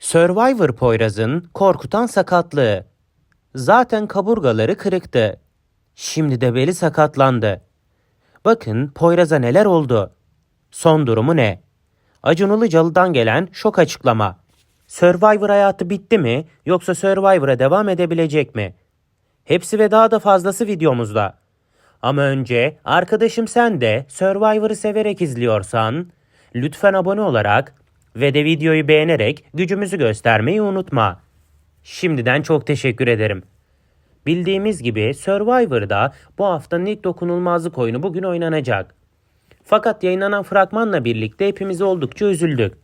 Survivor Poyraz'ın korkutan sakatlığı. Zaten kaburgaları kırıktı. Şimdi de beli sakatlandı. Bakın Poyraz'a neler oldu. Son durumu ne? Acun Ilıcalı'dan gelen şok açıklama. Survivor hayatı bitti mi yoksa Survivor'a devam edebilecek mi? Hepsi ve daha da fazlası videomuzda. Ama önce arkadaşım sen de Survivor'ı severek izliyorsan lütfen abone olarak ve de videoyu beğenerek gücümüzü göstermeyi unutma. Şimdiden çok teşekkür ederim. Bildiğimiz gibi Survivor'da bu haftanın ilk dokunulmazlık oyunu bugün oynanacak. Fakat yayınlanan fragmanla birlikte hepimiz oldukça üzüldük.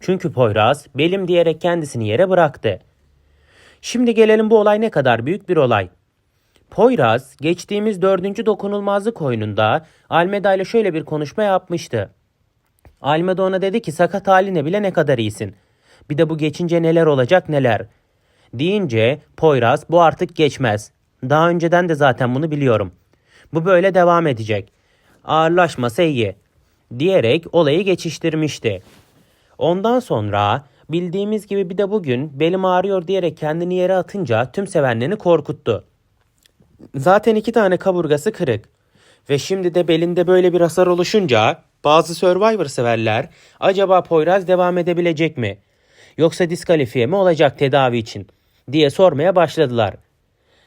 Çünkü Poyraz belim diyerek kendisini yere bıraktı. Şimdi gelelim bu olay ne kadar büyük bir olay. Poyraz geçtiğimiz dördüncü dokunulmazlık oyununda Almeda ile şöyle bir konuşma yapmıştı. Almeda ona dedi ki sakat haline bile ne kadar iyisin. Bir de bu geçince neler olacak neler. Deyince Poyraz bu artık geçmez. Daha önceden de zaten bunu biliyorum. Bu böyle devam edecek. Ağırlaşmasa iyi. Diyerek olayı geçiştirmişti. Ondan sonra bildiğimiz gibi bir de bugün belim ağrıyor diyerek kendini yere atınca tüm sevenlerini korkuttu. Zaten iki tane kaburgası kırık. Ve şimdi de belinde böyle bir hasar oluşunca bazı Survivor severler acaba Poyraz devam edebilecek mi? Yoksa diskalifiye mi olacak tedavi için diye sormaya başladılar.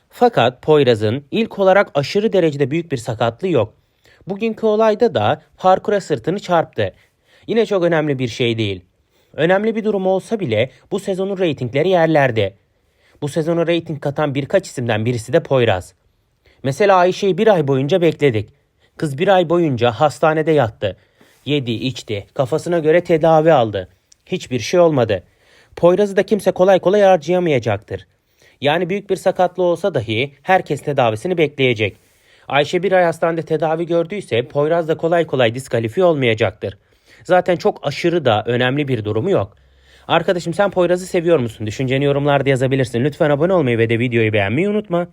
Fakat Poyraz'ın ilk olarak aşırı derecede büyük bir sakatlığı yok. Bugünkü olayda da parkura sırtını çarptı. Yine çok önemli bir şey değil. Önemli bir durum olsa bile bu sezonun reytingleri yerlerde. Bu sezona reyting katan birkaç isimden birisi de Poyraz. Mesela Ayşe'yi bir ay boyunca bekledik. Kız bir ay boyunca hastanede yattı. Yedi, içti, kafasına göre tedavi aldı. Hiçbir şey olmadı. Poyraz'ı da kimse kolay kolay harcayamayacaktır. Yani büyük bir sakatlığı olsa dahi herkes tedavisini bekleyecek. Ayşe bir ay hastanede tedavi gördüyse Poyraz da kolay kolay diskalifiye olmayacaktır. Zaten çok aşırı da önemli bir durumu yok. Arkadaşım sen Poyraz'ı seviyor musun? Düşünceni yorumlarda yazabilirsin. Lütfen abone olmayı ve de videoyu beğenmeyi unutma.